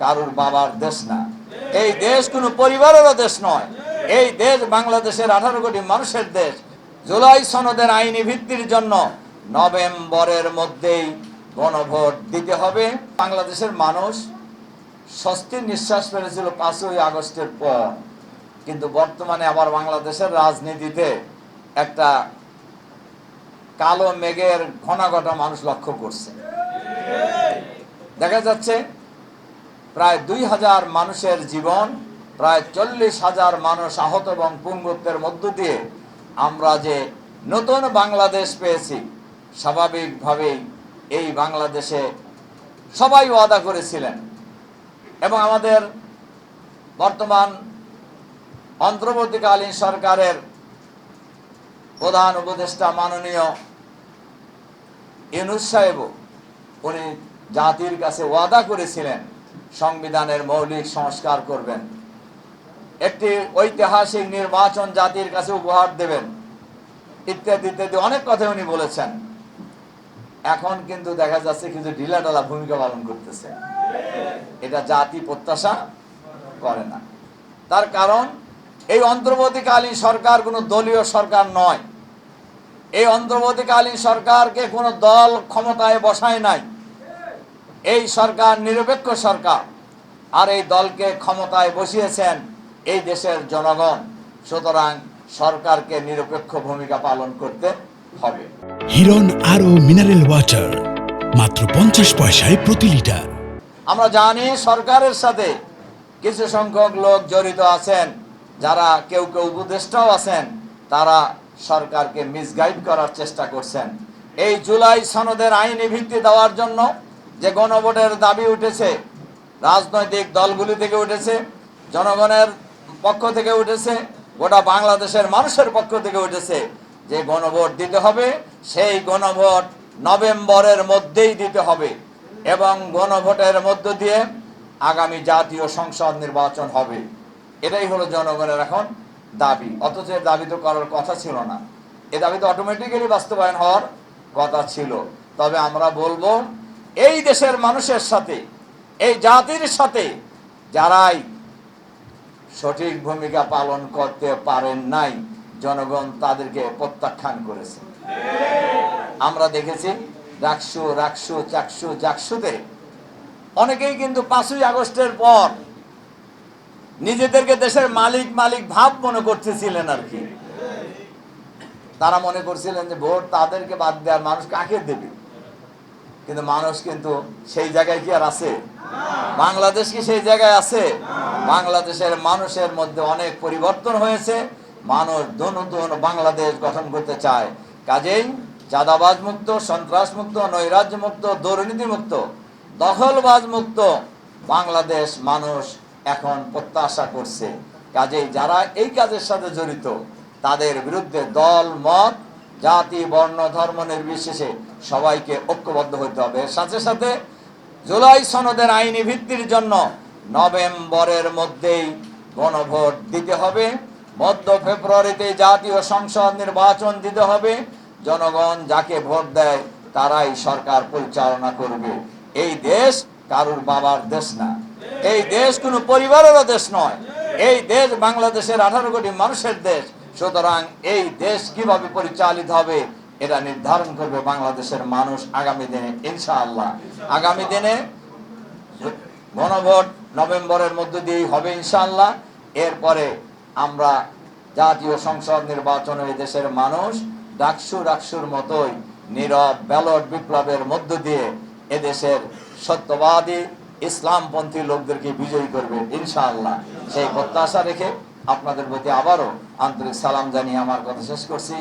কারুর বাবার দেশ না। এই দেশ কোনো পরিবারেরও দেশ নয়। এই দেশ বাংলাদেশের আঠারো কোটি মানুষের দেশ। জুলাই সনদের আইনি ভিত্তির জন্য নভেম্বরের মধ্যেই গণভোট দিতে হবে। বাংলাদেশের মানুষ স্বস্তির নিঃশ্বাস ফেলেছিল পাঁচই আগস্টের পর। কিন্তু বর্তমানে আবার বাংলাদেশের রাজনীতিতে একটা কালো মেঘের ঘনাঘটা মানুষ লক্ষ্য করছে। দেখা যাচ্ছে প্রায় দুই হাজার মানুষের জীবন, প্রায় চল্লিশ হাজার মানুষ আহত এবং পুঙ্গত্বের মধ্য দিয়ে আমরা যে নতুন বাংলাদেশ পেয়েছি, স্বাভাবিকভাবেই এই বাংলাদেশে সবাই ওয়াদা করেছিলেন এবং আমাদের বর্তমান অন্তর্বর্তীকালীন সরকারের প্রধান উপদেষ্টা মাননীয় ইউনুস সাহেবও উনি জাতির কাছে ওয়াদা করেছিলেন সংবিধানের মৌলিক সংস্কার করবেন। একটি ঐতিহাসিক নির্বাচন জাতির কাছে উপহার দেবেন। ইত্যাদি ইত্যাদি অনেক কথা উনি বলেছেন। এখন কিন্তু দেখা যাচ্ছে কিছু ঢিলাঢালা ভূমিকা পালন করতেছে। এটা জাতি প্রত্যাশা করে না। তার কারণ, এই অন্তর্বর্তীকালীন সরকার কোনো দলীয় সরকার নয়। এই অন্তর্বর্তীকালীন সরকারকে কোনো দল ক্ষমতায় বসায় নাই। এই সরকার নিরপেক্ষ সরকার আর এই দলকে ক্ষমতায় বসিয়েছেন এই দেশের জনগণ। সুতরাং সরকারকে নিরপেক্ষ ভূমিকা পালন করতে হবে। হিরন আরও মিনারেল ওয়াটার মাত্র পঞ্চাশ পয়সায় প্রতি লিটার। আমরা জানি সরকারের সাথে কিছু সংখ্যক লোক জড়িত আছেন যারা কেউ কেউ উপদেষ্টাও আছেন তারা সরকারকে মিসগাইড করার চেষ্টা করছেন। এই জুলাই সনদের আইনি ভিত্তি দেওয়ার জন্য যে গণভোটের দাবি উঠেছে, রাজনৈতিক দলগুলি থেকে উঠেছে, জনগণের পক্ষ থেকে উঠেছে, গোটা বাংলাদেশের মানুষের পক্ষ থেকে উঠেছে যে গণভোট দিতে হবে, সেই গণভোট নভেম্বরের মধ্যেই দিতে হবে এবং গণভোটের মধ্য দিয়ে আগামী জাতীয় সংসদ নির্বাচন হবে। এটাই হলো জনগণের এখন দাবি। অথচ এর দাবি তো করার কথা ছিল না। এ দাবি তো অটোমেটিক্যালি বাস্তবায়ন হওয়ার কথা ছিল। তবে আমরা বলব এই দেশের মানুষের সাথে, এই জাতির সাথে যারাই সঠিক ভূমিকা পালন করতে পারেন নাই, জনগণ তাদেরকে প্রত্যাখ্যান করেছে। আমরা দেখেছি রাকসু রাকসু, চাকসু, জাকসুতে অনেকেই কিন্তু পাঁচই আগস্টের পর নিজেদেরকে দেশের মালিক মালিক ভাব মনে করতেছিলেন আর কি। তারা মনে করছিলেন যে ভোট তাদেরকে বাদ দেওয়ার মানুষ কাকে দেবে? কিন্তু মানুষ কিন্তু সেই জায়গায় কি আর আছে? বাংলাদেশ কি সেই জায়গায় আছে? বাংলাদেশের মানুষের মধ্যে অনেক পরিবর্তন হয়েছে। মানুষ নতুন বাংলাদেশ গঠন করতে চায়। কাজেই চাঁদাবাজ মুক্ত, সন্ত্রাস মুক্ত, নৈরাজ্য মুক্ত, দুর্নীতি মুক্ত, দখলবাজ মুক্ত বাংলাদেশ মানুষ এখন প্রত্যাশা করছে। কাজেই যারা এই কাজের সাথে জড়িত, তাদের বিরুদ্ধে দল, মত জাতি, বর্ণ, ধর্ম নির্বিশেষে সবাইকে ঐক্যবদ্ধ হতে হবে। সাথে সাথে জুলাই সনদের আইনি ভিত্তির জন্য নভেম্বরের মধ্যেই গণভোট দিতে হবে। মধ্য ফেব্রুয়ারিতে জাতীয় সংসদ নির্বাচন দিতে হবে। জনগণ যাকে ভোট দেয়, তারাই সরকার পরিচালনা করবে। এই দেশ কারুর বাবার দেশ না। এই দেশ কোনো পরিবারেরও দেশ নয়। এই দেশ বাংলাদেশের আঠারো কোটি মানুষের দেশ। সুতরাং এই দেশ কীভাবে পরিচালিত হবে, এটা নির্ধারণ করবে বাংলাদেশের মানুষ আগামী দিনে, ইনশাআল্লাহ। আগামী দিনে গণভোট নভেম্বরের মধ্য দিয়েই হবে ইনশাআল্লাহ। এরপরে আমরা জাতীয় সংসদ নির্বাচনে দেশের মানুষ ডাকসু ডাকসুর মতোই নীরব ব্যালট বিপ্লবের মধ্য দিয়ে এদেশের সত্যবাদী ইসলামপন্থী লোকদেরকে বিজয়ী করবে, ইনশাআল্লাহ। সেই প্রত্যাশা রেখে আপনাদের প্রতি আবারও আন্তরিক সালাম জানিয়ে আমার কথা শেষ করছি।